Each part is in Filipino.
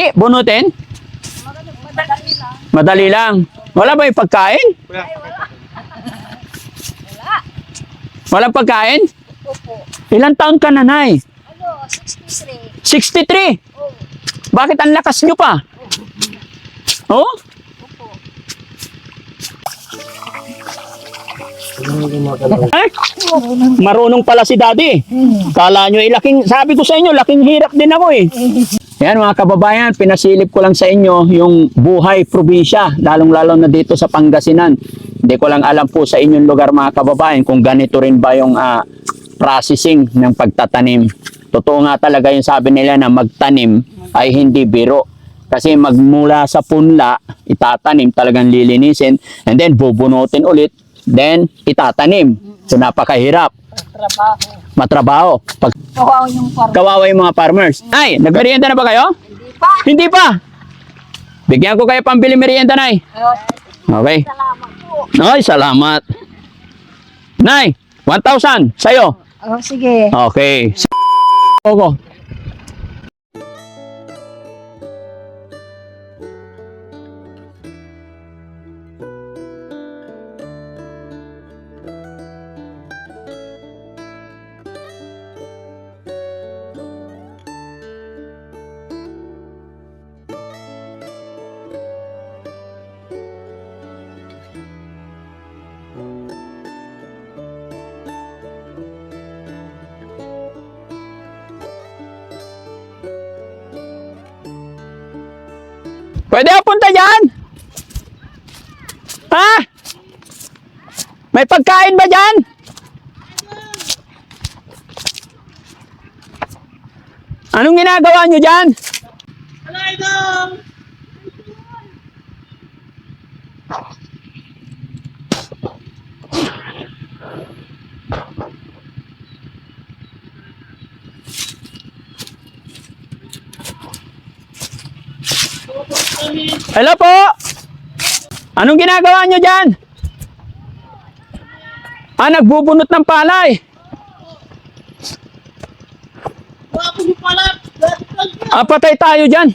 Madali, bunutin? Madali lang. Madali lang. Wala ba yung pagkain? Walang pagkain? Opo. Ilang taon ka na, Nay? Ano, 63. 63. Oh, Bakit ang lakas nyo pa? Oh? opo. Ay, marunong pala si daddy. Kala nyo, eh, laking, sabi ko sa inyo, laking hirap din ako eh. Yan mga kababayan, pinasilip ko lang sa inyo yung buhay probinsya, lalong-lalo na dito sa Pangasinan. Hindi ko lang alam po sa inyong lugar mga kababayan kung ganito rin ba yung ah, processing ng pagtatanim. Totoo nga talaga yung sabi nila na magtanim ay hindi biro. Kasi magmula sa punla, itatanim, talagang lilinisin, and then bubunutin ulit, then itatanim. So napakahirap, Trabaho. Matrabaho. Pag Kawawa yung farm. kawawa yung mga farmers. Ay, nagmerienda na ba kayo? Hindi pa. Hindi pa. Bigyan ko kayo pambili merienda, Nay. Okay. salamat po. Ay, salamat. Nay, 1,000 sa'yo. Oh, sige. Okay. Ogo. Pwede ako punta dyan? Ha? May pagkain ba dyan? Anong ginagawa nyo dyan? Hello po? Anong ginagawa nyo dyan? Ah, nagbubunot ng palay. Ah, patay tayo dyan.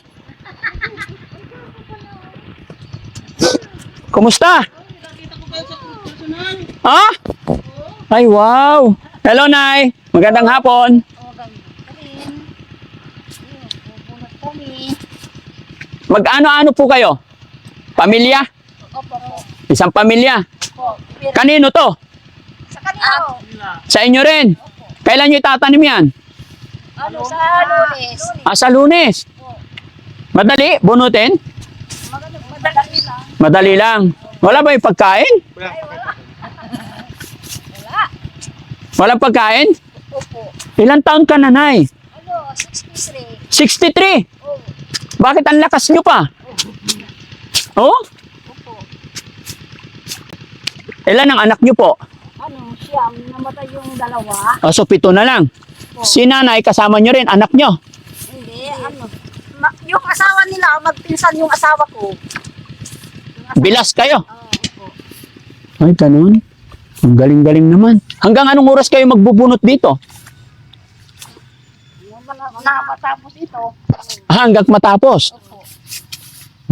Kumusta? Ah? Ay, wow. Hello, Nay. Magandang hapon. Oh, ganito rin. Yun, bubunot kami. Mag-ano-ano po kayo? Pamilya? Opo po. Isang pamilya. Opo. Kanino to? sa kanila. Sa inyo rin. Kailan nyo itatanim yan? Ano, sa lunes. Ah, sa lunes. Madali, bunutin. Madali lang. Madali lang. Wala ba yung pagkain? Wala. Walang pagkain? Opo. Ilang taon ka na, Nay? Ano, 63. 63. Oh, Bakit ang lakas nyo pa? Oh? opo. Ilan ang anak nyo po? Ano, siyam. Namatay yung dalawa. O, so pito na lang. Si nanay, kasama nyo rin, anak nyo. Hindi, ano. Ma- yung asawa nila, magpinsan yung asawa ko. Bilas kayo. Oo, opo. Ay, ganun. Ang galing-galing naman. Hanggang anong oras kayo magbubunot dito? Na matapos ito. Ah, hanggang matapos. Opo.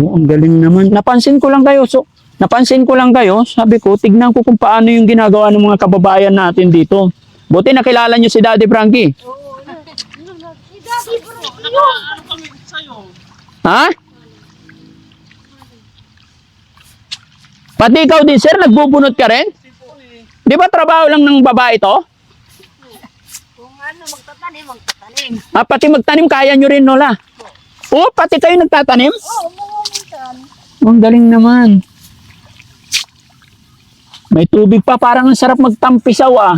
Oo, ang galing naman. Napansin ko lang kayo. So, napansin ko lang kayo. Sabi ko, tignan ko kung paano yung ginagawa ng mga kababayan natin dito. Buti nakilala nyo si Daddy Frankie. Oo. Si Daddy Bro. Ha? Pati ikaw din, sir, nagbubunot ka rin? Di ba trabaho lang ng babae to? Kung ano, magtatanim, magtatanim. Ah, pati magtanim, kaya nyo rin, Nola. Oo, pati kayo nagtatanim? Oo, minsan. Ang galing naman. May tubig pa, parang ang sarap magtampisaw ah.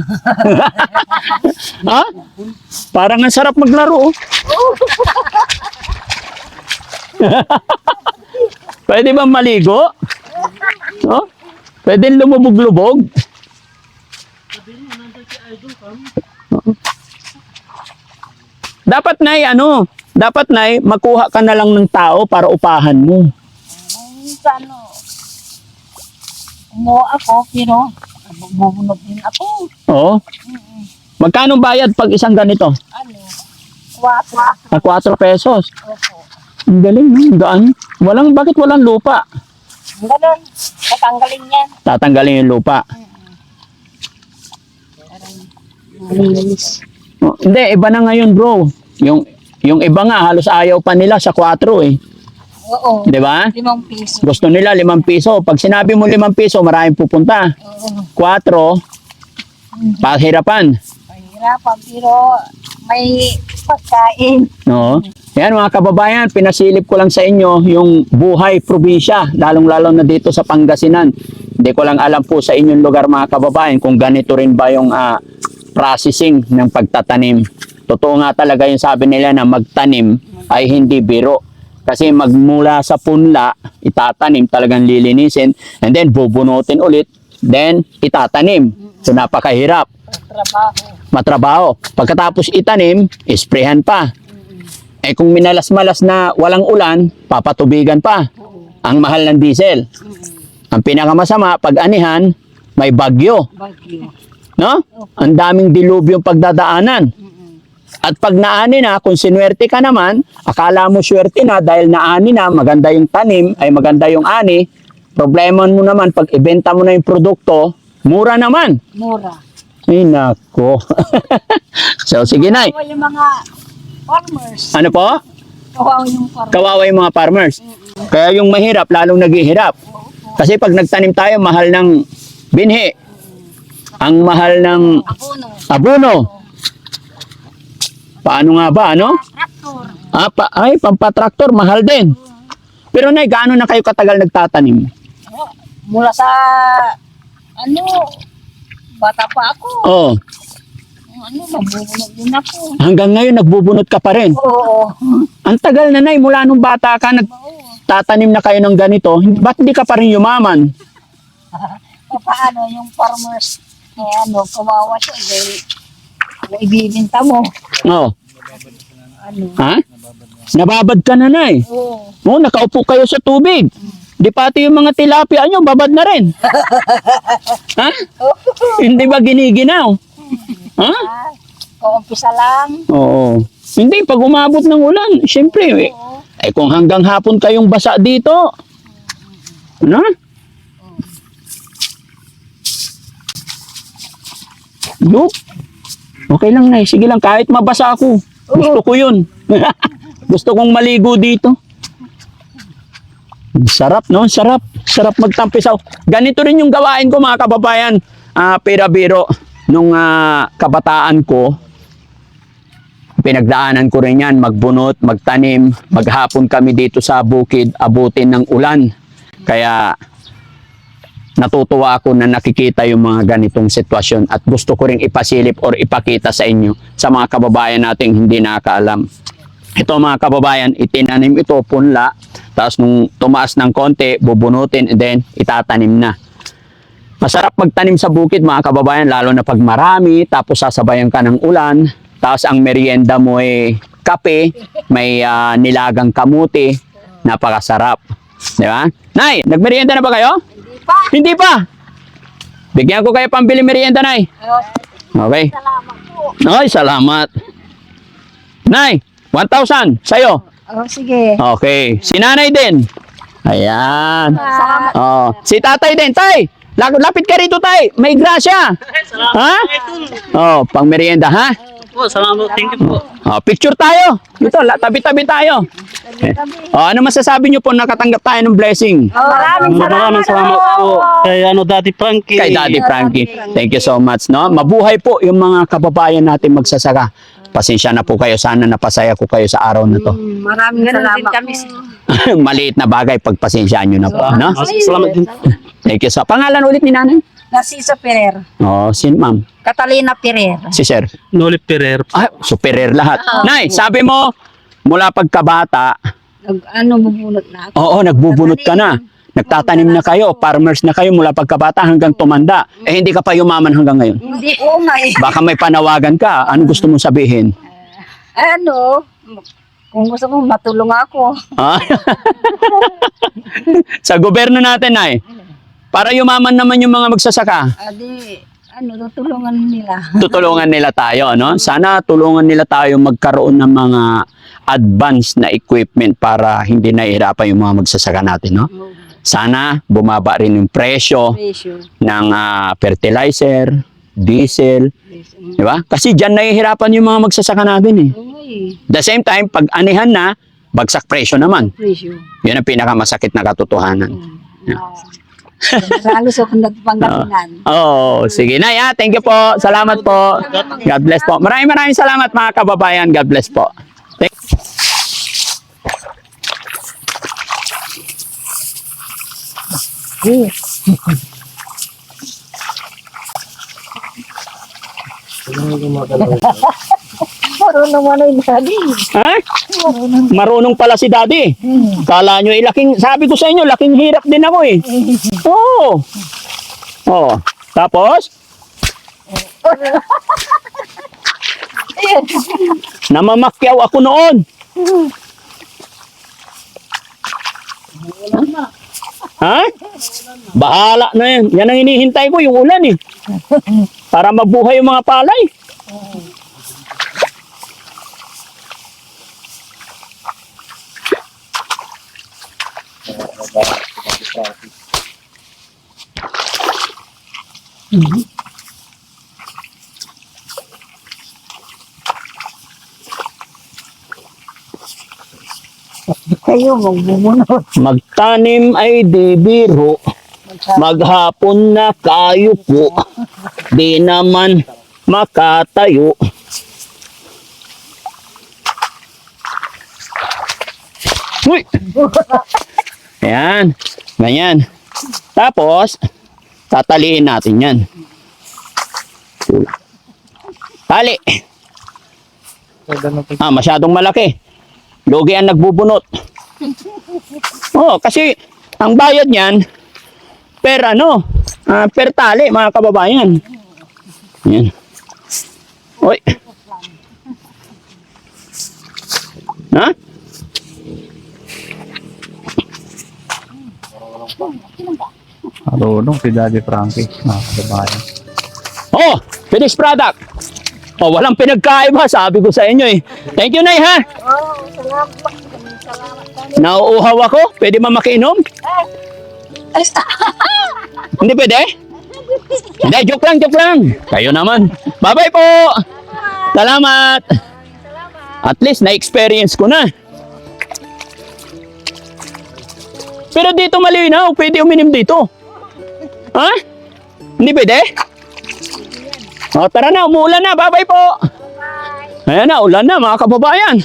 ha? Parang ang sarap maglaro. oh. Pwede ba maligo? Oh? Pwede lumubog-lubog? Oo. Dapat na ano, dapat na makuha ka na lang ng tao para upahan mo. Ano, umuha ako, pero bubunod din ako. Oo. Magkano bayad pag isang ganito? Ano, kwatro. Na 4 pesos. Opo. Ang galing, no? Gaan. Walang, bakit walang lupa? Ganun. Tatanggalin yan. Tatanggalin yung lupa. Malinis. Oh, hindi, iba na ngayon bro. Yung, yung iba nga, halos ayaw pa nila sa 4 eh. Oo. Di ba? Limang piso. Gusto nila 5 piso. Pag sinabi mo 5 piso, maraming pupunta. Oo. 4, pahirapan. Mahirapan pero may pagkain. No? Yan mga kababayan, pinasilip ko lang sa inyo yung buhay probinsya, lalong-lalo na dito sa Pangasinan. Hindi ko lang alam po sa inyong lugar mga kababayan kung ganito rin ba yung ah, processing ng pagtatanim. Totoo nga talaga yung sabi nila na magtanim ay hindi biro. Kasi magmula sa punla, itatanim, talagang lilinisin, and then bubunutin ulit, then itatanim. So napakahirap Trabaho. matrabaho. Pagkatapos itanim, isprehan pa. Eh kung minalas-malas na walang ulan, papatubigan pa. Ang mahal ng diesel. Ang pinakamasama, pag anihan, may bagyo. Bagyo. No? Ang daming dilubyong pagdadaanan. At pag naani na, kung sinuwerte ka naman, akala mo swerte na dahil naani na, maganda yung tanim, ay maganda yung ani, problema mo naman, pag ibenta mo na yung produkto, mura naman. Mura. Ay, nako. so, sige na. Kawawa yung mga farmers. Ano po? Kawawa yung farmers. Kawawa yung mga farmers. Kaya yung mahirap, lalong naghihirap. Kasi pag nagtanim tayo, mahal ng binhi. Ang mahal ng Abono. abono. Paano nga ba, ano? Traktor. Ah, pa, ay, pampatraktor, mahal din. Pero nay, gaano na kayo katagal nagtatanim? Oh, Mula sa ano, bata pa ako. Oh, Ano, mabubulog din ako. hanggang ngayon nagbubunot ka pa rin. Oo. Ang tagal na nay, mula nung bata ka, nagtatanim na kayo ng ganito, ba't hindi ka pa rin yumaman? Paano yung farmers, eh ano, kawawa siya, ano, ibibinta mo. Oh, Ano, ha? Nababad ka na nay. oo. Oh, nakaupo kayo sa tubig. Di pati yung mga tilapia nyo, babad na rin. ha? Hindi ba giniginaw? Ha? Ah, Kaumpisa lang. Oo. Hindi, pag umabot ng ulan, syempre, eh, Oo. eh kung hanggang hapon kayong basa dito, ano? Look. Okay lang na, sige lang, kahit mabasa ako. Gusto ko yun. Gusto kong maligo dito. Sarap, no? Sarap. Sarap magtampisaw. Ganito rin yung gawain ko, mga kababayan. Ah, pera-biro. Nung ah, kabataan ko, pinagdaanan ko rin yan, magbunot, magtanim, maghapon kami dito sa bukid, abutin ng ulan. Kaya natutuwa ako na nakikita yung mga ganitong sitwasyon at gusto ko ring ipasilip or ipakita sa inyo sa mga kababayan nating hindi nakakaalam. Ito mga kababayan, itinanim ito, punla, tapos nung tumaas ng konti, bubunutin, and then itatanim na. Masarap magtanim sa bukid mga kababayan, lalo na pag marami, tapos sasabayan ka ng ulan, tapos ang merienda mo ay kape, may ah, nilagang kamuti, napakasarap. Di ba? Nay, nagmerienda na ba kayo? Hindi pa. Hindi pa. Bigyan ko kayo pambili merienda, Nay. Okay. salamat po. Ay, salamat. Nay, 1,000 sa'yo. Oh, sige. Okay. Si nanay din. Ayan. Salamat. Oh, si tatay din. Tay, lap- lapit ka rito, tay. May grasya. Ha? Oh, pang merienda, ha? Po, salamat. Thank you po. Oh, picture tayo. Dito, la- tabi-tabi tayo. Oh, ano masasabi niyo po nakatanggap tayo ng blessing? Oh, maraming salamat. Maraming salamat po kay ano, Daddy Frankie. Kay Daddy Frankie. Thank you so much, no? Mabuhay po yung mga kababayan natin magsasaka. Pasensya na po kayo. Sana napasaya ko kayo sa araw na to. Maraming salamat. kami. Maliit na bagay, pagpasensyaan nyo na po, no? Salamat din. Thank you so Pangalan ulit ni nanay? Nasisa Perer. Oh, sin ma'am? Catalina Perer. Si sir. Nolip Pereira. Ah, superior lahat. Nay, sabi mo, mula pagkabata, Nag, ano, bubunot na ako. oo, nagbubunot ka na. Nagtatanim na kayo, farmers na kayo mula pagkabata hanggang tumanda. Eh, hindi ka pa yumaman hanggang ngayon. Hindi, oo nga eh. Baka may panawagan ka. Ano gusto mong sabihin? Ano, kung gusto mo matulong ako. Ah? sa gobyerno natin, Nay. Para yumaman naman yung mga magsasaka. Adi, ano, tutulungan nila. tutulungan nila tayo, no? Sana tulungan nila tayo magkaroon ng mga advanced na equipment para hindi nahihirapan yung mga magsasaka natin, no? Sana bumaba rin yung presyo Presyo. ng ah, fertilizer, diesel, Presyo. di ba? Kasi diyan nahihirapan yung mga magsasaka natin eh. Uy, The same time, pag anihan na, bagsak presyo naman. presyo. Yan ang pinakamasakit na katotohanan. Halos ako nagpanggalingan. Oh, sige na ya. Thank you po. Salamat po. God bless po. Maraming maraming salamat mga kababayan. God bless po. Thank Marunong naman ay daddy. Ha? Marunong. Marunong pala si daddy. Hmm. Kala nyo, eh, laking, sabi ko sa inyo, laking hirap din ako eh. Oo. Oh. Tapos, namamakyaw ako noon. Ha? Bahala na yan. Yan ang hinihintay ko, yung ulan eh. Para mabuhay yung mga palay. Kayo, magbubunot. Magtanim ay di biro. Maghapon na kayo po. Di naman makatayo. Uy! Ayan. Ganyan. Tapos, tataliin natin yan. Tali. Ah, masyadong malaki. Lugi ang nagbubunot. Oh, kasi ang bayad niyan per ano, ah, per tali mga kababayan. Yan. Oy. Ha? Marunong si Daddy Frankie. Mga kababayan. Oh, finished product. Oh, walang pinagkaiba, sabi ko sa inyo eh. Thank you, Nay, ha? Oh, salamat. Nauuhaw ako? Pwede ba makiinom? Hindi pwede? Hindi, joke lang, joke lang. Kayo naman. Bye-bye po. Salamat. At least na-experience ko na. Pero dito malinaw, pwede uminom dito. Ha? Hindi pwede? O tara na, umuulan na. Bye-bye po. Ayan na, ulan na mga kababayan.